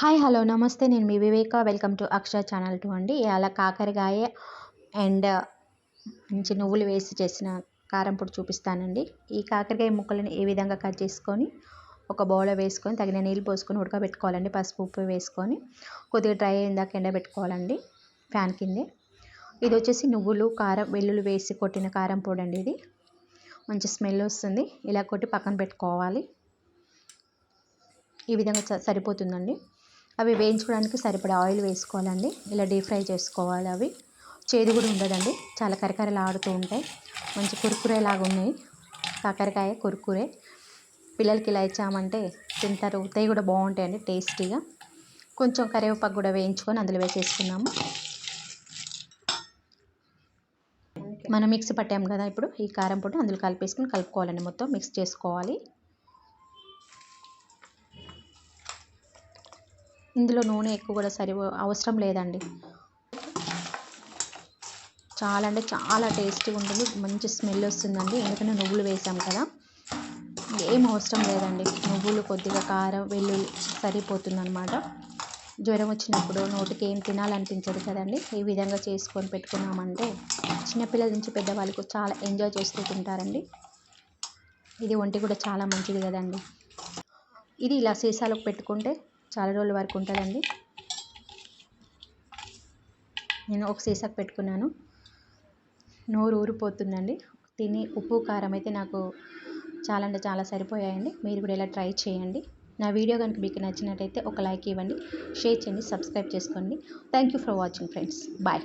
Hi hello నమస్తే. నేను మీ Viveka. Welcome to Akshara channel two అండి. అలా కాకరకాయ అండ్ మంచి నువ్వులు వేసి చేసిన కారం పొడి చూపిస్తానండి. ఈ కాకరకాయ ముక్కలను ఏ విధంగా కట్ చేసుకొని ఒక బౌల్లో వేసుకొని తగిన నీళ్ళు పోసుకొని ఉడకబెట్టుకోవాలండి. పసుపు ఉప్పు వేసుకొని కొద్దిగా డ్రై అయిందాక ఎండబెట్టుకోవాలండి ఫ్యాన్ కిందే. ఇది వచ్చేసి నువ్వులు కారం వెల్లుల్లి వేసి కొట్టిన కారం పొడి అండి ఇది. మంచి స్మెల్ వస్తుంది. ఇలా కొట్టి పక్కన పెట్టుకోవాలి. ఈ విధంగా సరిపోతుందండి. అవి వేయించుకోవడానికి సరిపడే ఆయిల్ వేసుకోవాలండి. ఇలా డీప్ ఫ్రై చేసుకోవాలి అవి. చేదు కూడా ఉండదండి. చాలా కరకరలాడుతూ ఉంటాయి. మంచి కురుకురే లాగా ఉన్నాయి. కాకరకాయ కురుకురే. పిల్లలకి ఇలా ఇచ్చామంటే తింటారు. ఉతాయి కూడా బాగుంటాయండి టేస్టీగా. కొంచెం కరివేపాకు కూడా వేయించుకొని అందులో వేసేసుకున్నాము. మనం మిక్సీ పట్టాము కదా ఇప్పుడు. ఈ కారం పొడి అందులో కలిపేసుకుని కలుపుకోవాలండి మొత్తం. మిక్స్ చేసుకోవాలి. ఇందులో నూనె ఎక్కువ కూడా సరి అవసరం లేదండి. చాలా అంటే చాలా టేస్టీగా ఉంటుంది. మంచి స్మెల్ వస్తుందండి. ఎందుకంటే నువ్వులు వేసాం కదా. ఏం అవసరం లేదండి. నువ్వులు కొద్దిగా కారం వెల్లుల్లి సరిపోతుందనమాట జ్వరం వచ్చినప్పుడు నోటికి ఏం తినాలనిపించదు కదండి. ఈ విధంగా చేసుకొని పెట్టుకున్నామంటే చిన్నపిల్లల నుంచి పెద్దవాళ్ళకు చాలా ఎంజాయ్ చేస్తూ తింటారండి. ఇది ఒంటి కూడా చాలా మంచిది కదండి. ఇది ఇలా సీసాలకు పెట్టుకుంటే చాలా రోజుల వరకు ఉంటుందండి. నేను ఒక సీసాకు పెట్టుకున్నాను. నోరు ఊరిపోతుందండి. తిని ఉప్పు కారం అయితే నాకు చాలా అంటే చాలా సరిపోయాయండి. మీరు కూడా ఇలా ట్రై చేయండి. నా వీడియో కనుక మీకు నచ్చినట్టయితే ఒక లైక్ ఇవ్వండి. షేర్ చేయండి. సబ్స్క్రైబ్ చేసుకోండి. Thank you for watching friends bye